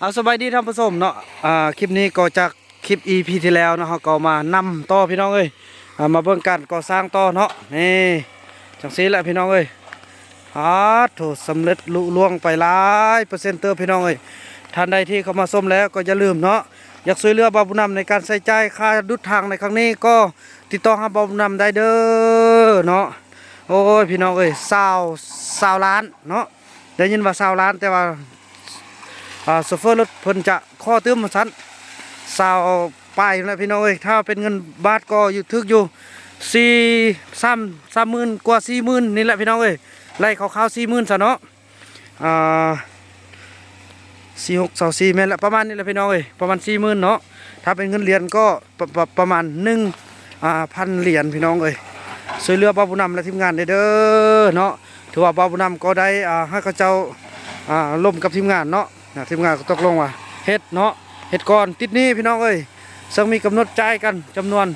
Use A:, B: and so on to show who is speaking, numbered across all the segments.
A: เอาสบายดีท่านผู้ชมเนาะอ่าคลิปนี้ก็จากคลิป EP ที่แล้วเนาะเราก็มานำต่อพี่น้องเอ้ยมาเบิ่งการก่อสร้างต่อเนาะนี่จังซี่แหละพี่น้องเอ้ยอาโถสำเร็จลุล่วงไปหลายเปอร์เซ็นต์เตอร์พี่น้องเอ้ยท่านใดที่เข้ามาชมแล้วก็อย่าลืมเนาะอยากช่วยเหลือบาบุญนำในการใส่ใจค่าดุดทางในครั้งนี้ก็ติดต่อหาบาบุญนำได้เด้อเนาะโอ้ยพี่น้องเอ้ยสาวสาวล้านเนาะได้ยินว่าสาวล้านแต่ว่า โซเฟอร์รถเพิ่นจะข้อตื้มมาชั้นสาวป้ายนะพี่น้องเอ้ยถ้าเป็นเงินบาทก็อยู่ทึกอยู่สี่สามสามหมื่นกว่าสี่หมื่นนี่แหละพี่น้องเอ้ยไล่คร่าวๆสี่หมื่นซะเนาะอ่าสี่หกสองสี่แม่นละประมาณนี้แหละพี่น้องเอ้ยประมาณสี่หมื่นเนาะถ้าเป็นเงินเหรียญก็ประประประมาณหนึ่งอ่าพันเหรียญพี่น้องเอ้ยช่วยเหลือบ้าบุญนำและทีมงานเด้อเนาะถือว่าบ้าบุญนำก็ได้อ่าให้เขาเจ้าอ่าร่มกับทีมงานเนาะ นะทีมงานก็ตกลงว่าเฮ็ดเนาะเฮ็ดก่อนติดนี้พี่น้องเอ้ยซึ่งมีกำหนดจ่ายกันจำนวน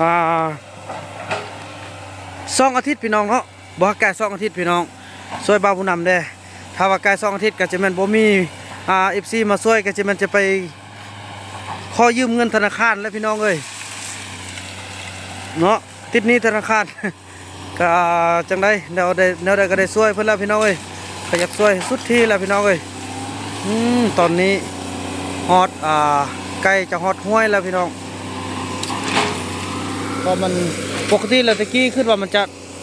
A: อ่าสองอาทิตย์พี่น้องเนาะบ่ให้ใกล้สองอาทิตย์พี่น้องช่วยบ่าวผู้นำเด้ถ้าว่าใกล้สองอาทิตย์ก็จะแม่นบ่มีอ่า FC มาช่วยก็จะแม่นจะไปขอยืมเงินธนาคารแล้วพี่น้องเอ้ยเนาะติดนี้ธนาคารก็จังไดแนวใดแนวใดก็ได้ช่วยเพิ่อนแล้วพี่น้องเอ้ยก็อยากช่วยสุดที่แล้วพี่น้องเอ้ย อืมตอนนี้ฮอตอ่าใกล้จะฮอตห้วยแล้วพี่น้องก็มันปกติแล้วตะกี้ขึ้นว่ามันจะ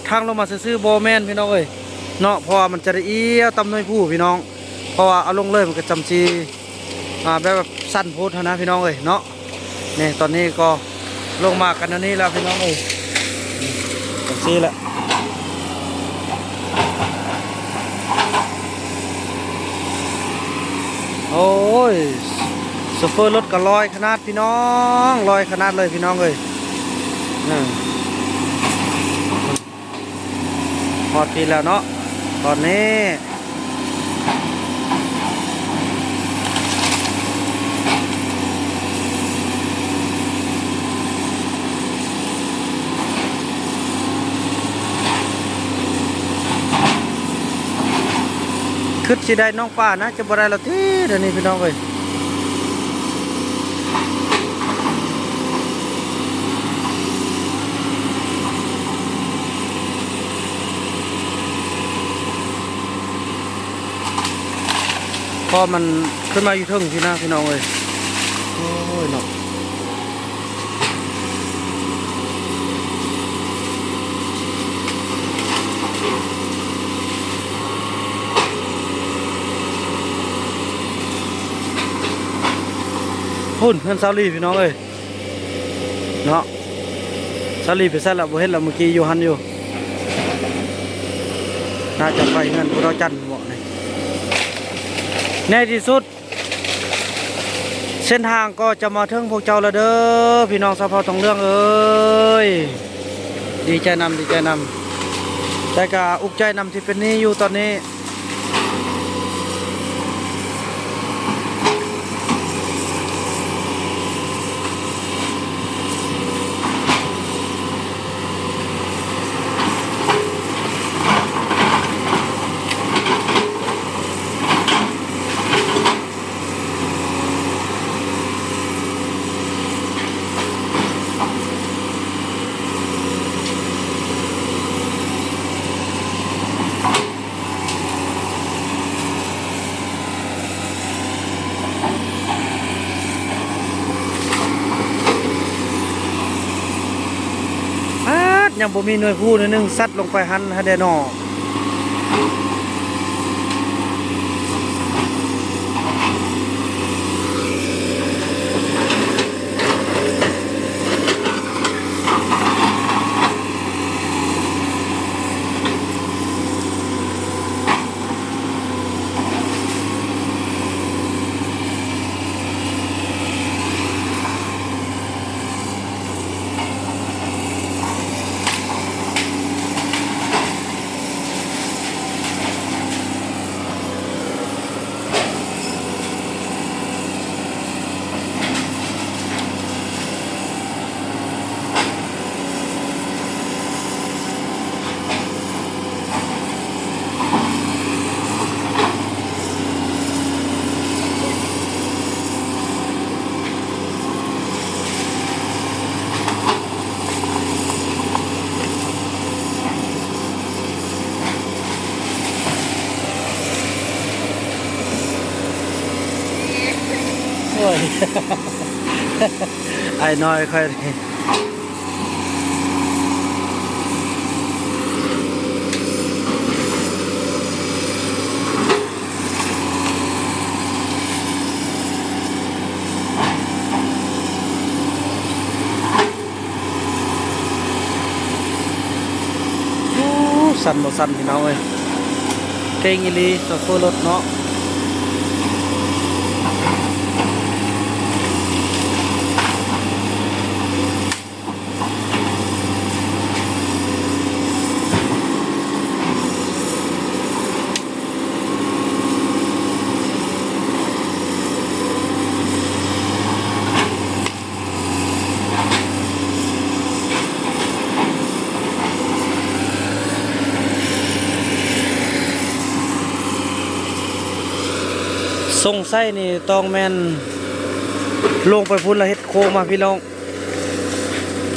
A: ทางลงมาซื้อโบแมนพี่น้องเอ้ยเนาะเพราะว่ามันจะเอี้ยวตำน้อยผู้พี่น้องเพราะว่าเอาลงเลยมันก็จำจีอ่าแบบสั้นโพดนะพี่น้องเอ้ยเนาะนี่ตอนนี้ก็ลงมากันนนี้แล้วพี่น้องเอ้ยจำจีแหละ โอ้ ยโซเฟอร์รถก็ลอยขนาดพี่น้องลอยขนาดเลยพี่น้องเลยหอดพีแล้วเนาะตอนนี้ คือสิได้น้องป้านะจะบ่ได้และที่เดี๋ยวนี้พี่น้องเลยพอมันขึ้นมาอยู่ทึ่งพี่นะพี่น้องเลยโอ้ยเนาะ พุ่นเพื่อนซาลีพี่น้องเลยเนาะซาลีไปใส่ละบ่เห็นละเมื่อกี้อยู่หันอยู่น่าจะไปเงินพวกเราจันทร์บอกเลยในที่สุด เส้นทางก็จะมาถึงพวกเจ้าล้วเด้อพี่น้องสะพอทองเรื่องเอ้ยดีใจนำดีใจนำแต่ก็อุกใจนำที่เป็นนี้อยู่ตอนนี้ อาด ยังบ่มีหน่วยผู้หน่วยนึงซัดลงไปหันฮะเดนอ ไอ้น้อยค่อยสั่นบ่สั่นพี่น้องเอ้ยเก่งอีหลีตัวโครถเนาะ ทรงไส้นี่ต้องแมนลงไปพุ่นละเฮ็ดโคมาพี่น้อง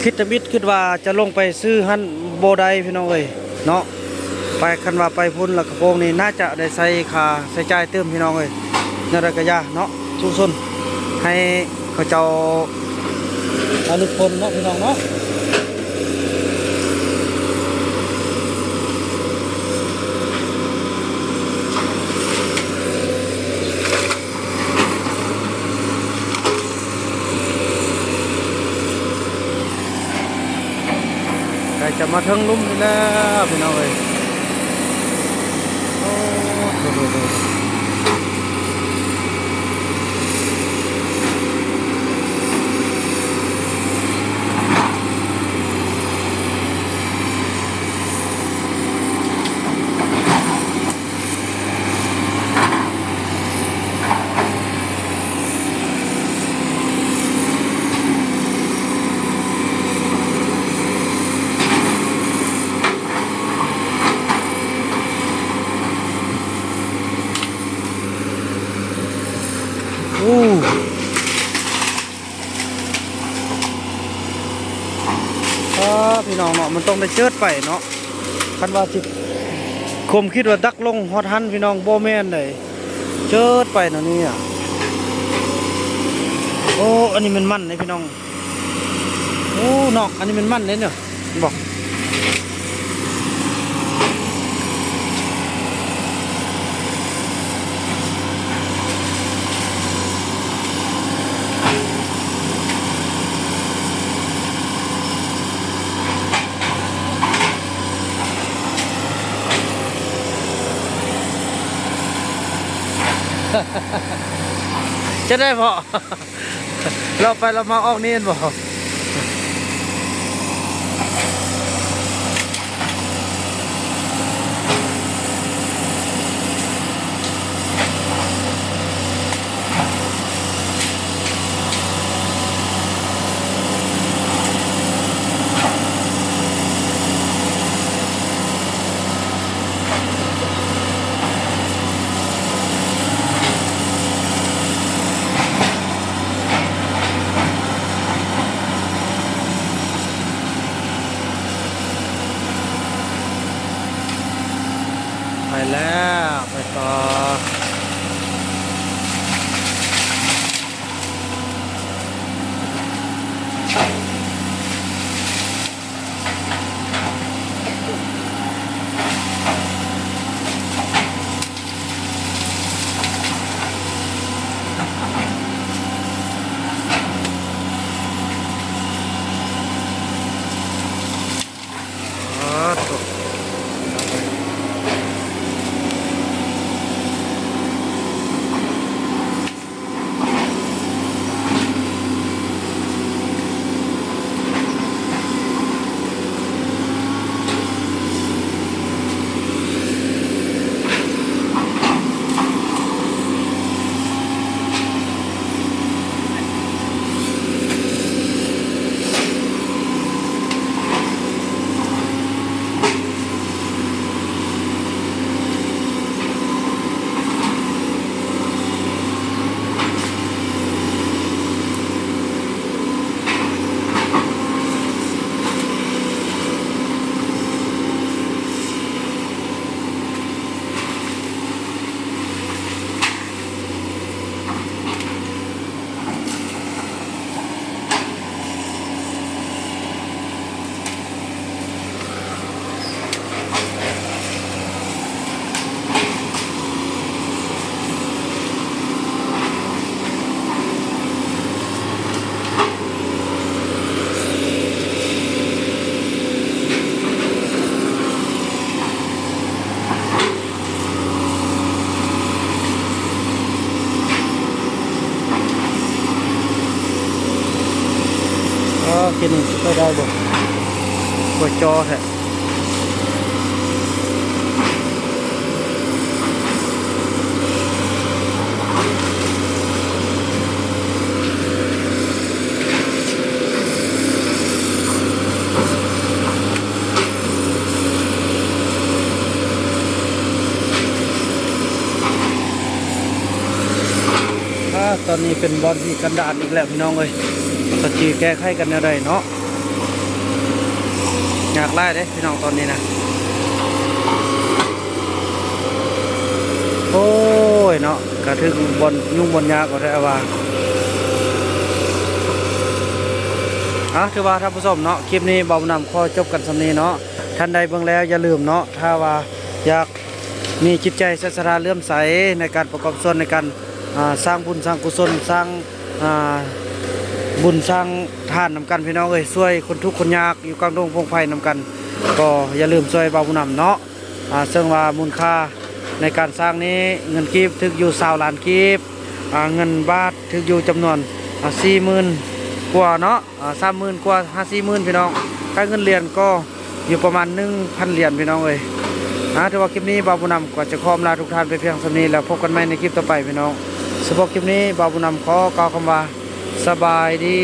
A: คิดจะบิดคิดว่าจะลงไปซื้อหันโบได้พี่น้องเอ้ยเนาะไปคันว่าไปพุ่นละกระโปรงนี่น่าจะได้ใส่ค่าใส่ใจเติมพี่น้องเอ้ยนั่นแหละก็อยาเนาะทุกคนให้เขาเจ้าอนุพลเนาะพี่น้องเนาะ ทั้งลุ่มนี่แล้วพี่น้องเอ้ยโอ้โหโหโหอู้อ่าพี่น้องเนาะ มันต้องได้เจิดไปเนาะคันว่าสิคมคิดว่าดักลงฮอดฮันพี่น้องโบแมนเลยเจิดไปเนาะนี่อะโอ้อันนี้มันมันเลยพี่น้องโอ้นอกอันนี้มันมันเลยเนี่ยบอก จะได้พอเราไปเรามาออกนี่เห็นบ่ ไปแล้ว ไปต่ออตก โกินนี่ได้บ่กดจอแท้ถ้าตอนนี้เป็นบอลที่กันดานอีกแล้วพี่น้องเอ้ยสจีแก้ไขกันแนวใดเนาะ อยากไล่เด้พี่น้องตอนนี้นะ โอ้ยเนาะกระทึงบนยุ่งบนยากก็ได้ว่าอะถือว่าท่านผู้ชมเนาะคลิปนี้เบานำข้อจบกันสำนีเนาะท่านใดเบิ่งแล้วอย่าลืมเนาะถ้าว่าอยากมีจิตใจศรัทธาเลื่อมใสในการประกอบส่วนในการสร้างบุญสร้างกุศลสร้างอ่า บุญสร้างทานนำกันพี่น้องเอ้ยช่วยคนทุกข์คนยากอยู่กลางดงพงไผ่นำกัน ก็อย่าลืมช่วยเบาบุญนำเนาะอ่าซึ่งว่ามูลค่าในการสร้างนี้เงินกีบถึกอยู่สาวล้านกีบอ่าเงินบาทถึกอยู่จำนวนสี่หมื่นกว่าเนาะสามหมื่นกว่าห้าสี่หมื่นพี่น้องค่าเงินเหรียญก็อยู่ประมาณหนึ่งพันเหรียญพี่น้องเอ้ยนะถือว่าคลิปนี้บาวบุญนำก็จะขอมลาทุกท่านไปเพียงสำนี้แล้วพบกันใหม่ในคลิปต่อไปพี่น้องสำหรับคลิปนี้บาวบุญนำขอกล่าวคำว่า สบายดี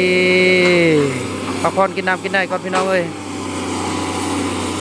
A: พักผ่อนกินน้ำกินได้ก่อนพี่น้องเอ้ย